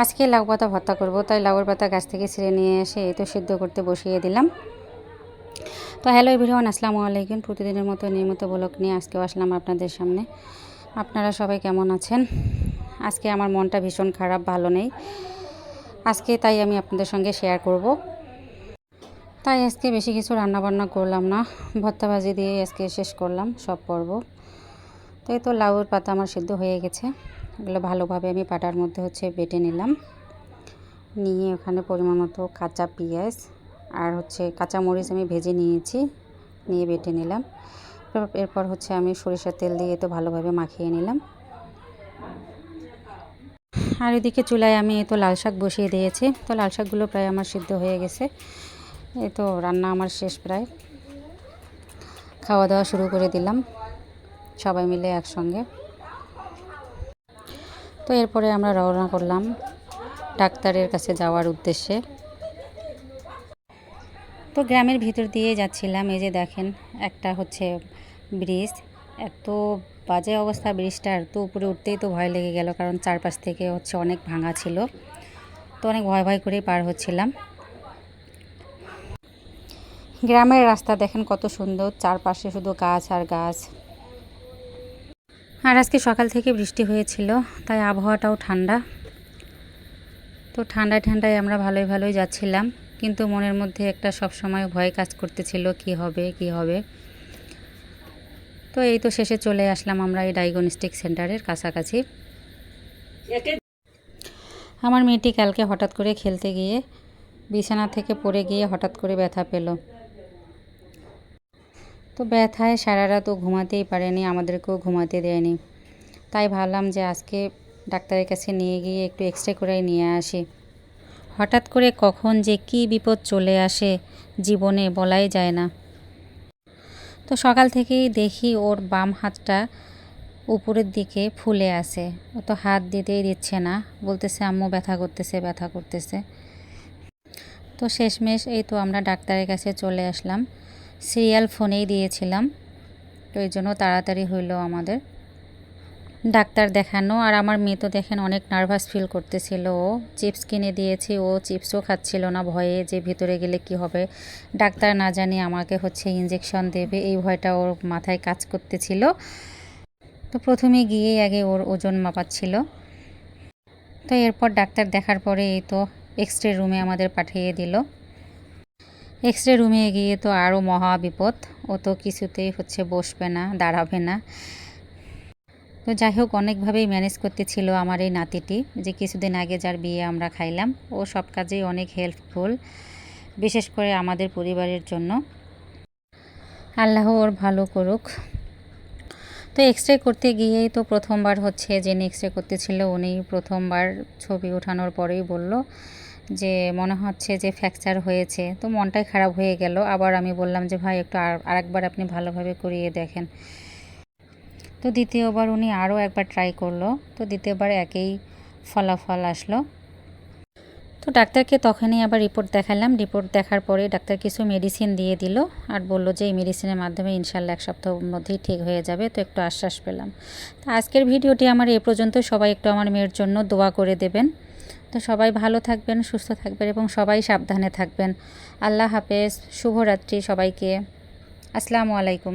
আজকে লাউ পাতা ভর্তা করব, তাই লাউয়ের পাতা গাছ থেকে ছিঁড়ে নিয়ে এসে এই তো সিদ্ধ করতে বসিয়ে দিলাম। তো হ্যালো এভরিওয়ান, আসসালামু আলাইকুম। প্রতিদিনের মতো নিয়মিত ব্লগ নিয়ে আজকেও আসলাম আপনাদের সামনে। আপনারা সবাই কেমন আছেন? আজকে আমার মনটা ভীষণ খারাপ, ভালো নেই। আজকে তাই আমি আপনাদের সঙ্গে শেয়ার করব। তাই আজকে বেশি কিছু রান্না বান্না করলাম না। ভর্তা ভাজি দিয়ে আজকে শেষ করলাম, সব পর্ব তো এই তো লাউয়ের পাতা আমার সিদ্ধ হয়ে গেছে। এগুলো ভালোভাবে আমি পাটার মধ্যে হচ্ছে বেটে নিলাম। নিয়ে ওখানে পরিমাণ মতো কাঁচা পেঁয়াজ আর হচ্ছে কাঁচা মরিচ আমি ভেজে নিয়েছি, নিয়ে বেটে নিলাম। এরপর হচ্ছে আমি সরিষার তেল দিয়ে তো ভালোভাবে মাখিয়ে নিলাম। আর এদিকে চুলায় আমি তো লাল শাক বসিয়ে দিয়েছি। তো লাল শাকগুলো প্রায় আমার সিদ্ধ হয়ে গেছে। এই তো রান্না আমার শেষ প্রায়। খাওয়া দাওয়া শুরু করে দিলাম। সবাই মিলে একসঙ্গে। তো এরপরে আমরা রওনা করলাম ডাক্তারের কাছে যাওয়ার উদ্দেশ্যে। তো গ্রামের ভিতর দিয়ে যাচ্ছিলাম, এই যে দেখেন একটা হচ্ছে ব্রিজ। এত বাজে অবস্থা ব্রিজটার তো উপরে উঠতেই তো ভয় লেগে গেল, কারণ চারপাশ থেকে হচ্ছে অনেক ভাঙা ছিল। তো অনেক ভয় ভয় করেই পার হচ্ছিলাম। গ্রামের রাস্তা দেখেন কত সুন্দর, চারপাশে শুধু গাছ আর গাছ। আর আজকে সকাল থেকে বৃষ্টি হয়েছিল, তাই আবহাওয়াটাও ঠান্ডা। তো ঠান্ডায় ঠান্ডায় আমরা ভালোই ভালোই যাচ্ছিলাম, কিন্তু মনের মধ্যে একটা সব সময় ভয় কাজ করতেছিল, কি হবে কি হবে। তো এই তো শেষে চলে আসলাম আমরা এই ডায়াগনস্টিক সেন্টারের কাছাকাছি। আমার মেয়েটি কালকে হঠাৎ করে খেলতে গিয়ে, বিছানা থেকে পড়ে গিয়ে হঠাৎ করে ব্যথা পেল। তো ব্যথায় সারা রাত ও ঘুমাতেই পারেনি, আমাদেরকেও ঘুমাতে দেয়নি। তাই ভাবলাম যে আজকে ডাক্তারের কাছে নিয়ে গিয়ে একটু এক্স রে করে নিয়ে আসি। হঠাৎ করে কখন যে কি বিপদ চলে আসে জীবনে বলাই যায় না। তো সকাল থেকেই দেখি ওর বাম হাতটা উপরের দিকে ফুলে আছে। ও তো হাত দিতেই দিচ্ছে না, বলতেছে, আম্মু, ব্যথা করতেছে ব্যথা করতেছে। তো শেষমেশ এই তো আমরা ডাক্তারের কাছে চলে আসলাম। সিরিয়াল ফোনেই দিয়েছিলাম। তো এই জন্য তাড়াতাড়ি হইল আমাদের। ডাক্তার দেখানো আর আমার মেয়ে তো দেখেন অনেক নার্ভাস ফিল করতেছিল। ও চিপস কিনে দিয়েছি, ও চিপসও খাচ্ছিল না ভয়ে যে ভিতরে গেলে কি হবে। ডাক্তার না জানি আমাকে হচ্ছে ইঞ্জেকশন দেবে, এই ভয়টা ওর মাথায় কাজ করতেছিল। তো প্রথমে গিয়েই আগে ওর ওজন মাপাচ্ছিল। তো এরপর ডাক্তার দেখার পরে এই তো এক্স রুমে আমাদের পাঠিয়ে দিল। এক্স রে রুমে গিয়ে তো আরও মহা বিপদ। ও তো কিছুতেই হচ্ছে বসবে না, দাঁড়াবে না। তো যাই হোক, অনেকভাবেই ম্যানেজ করতেছিল আমার এই নাতিটি যে কিছুদিন আগে যার বিয়ে আমরা খাইলাম। ও সব কাজেই অনেক হেল্পফুল বিশেষ করে আমাদের পরিবারের জন্য। আল্লাহ ওর ভালো করুক। তো এক্স রে করতে গিয়েই তো প্রথমবার হচ্ছে যিনি এক্স রে করতেছিল উনি প্রথমবার ছবি ওঠানোর পরেই বলল যে মনে হচ্ছে যে ফ্র্যাকচার হয়েছে, তো মনটাই খারাপ হয়ে গেল। আবার আমি বললাম যে, ভাই, একটু আর, আরেকবার আপনি ভালোভাবে করিয়ে দেখেন। তো দ্বিতীয়বার উনি আরও একবার ট্রাই করল। তো দ্বিতীয়বার একই ফলাফল আসলো। তো ডাক্তারকে তখনই আবার রিপোর্ট দেখালাম। রিপোর্ট দেখার পরে ডাক্তার কিছু মেডিসিন দিয়ে দিল আর বলল যে, এই মেডিসিনের মাধ্যমে ইনশাল্লাহ এক সপ্তাহের মধ্যেই ঠিক হয়ে যাবে। তো একটু আশ্বাস পেলাম। তো আজকের ভিডিওটি আমার এ পর্যন্ত সবাই একটু আমার মেয়ের জন্য দোয়া করে দেবেন। তো সবাই ভালো থাকবেন, সুস্থ থাকবেন এবং সবাই সাবধানে থাকবেন। আল্লাহ হাফেজ, শুভরাত্রি সবাইকে। আসসালামু আলাইকুম।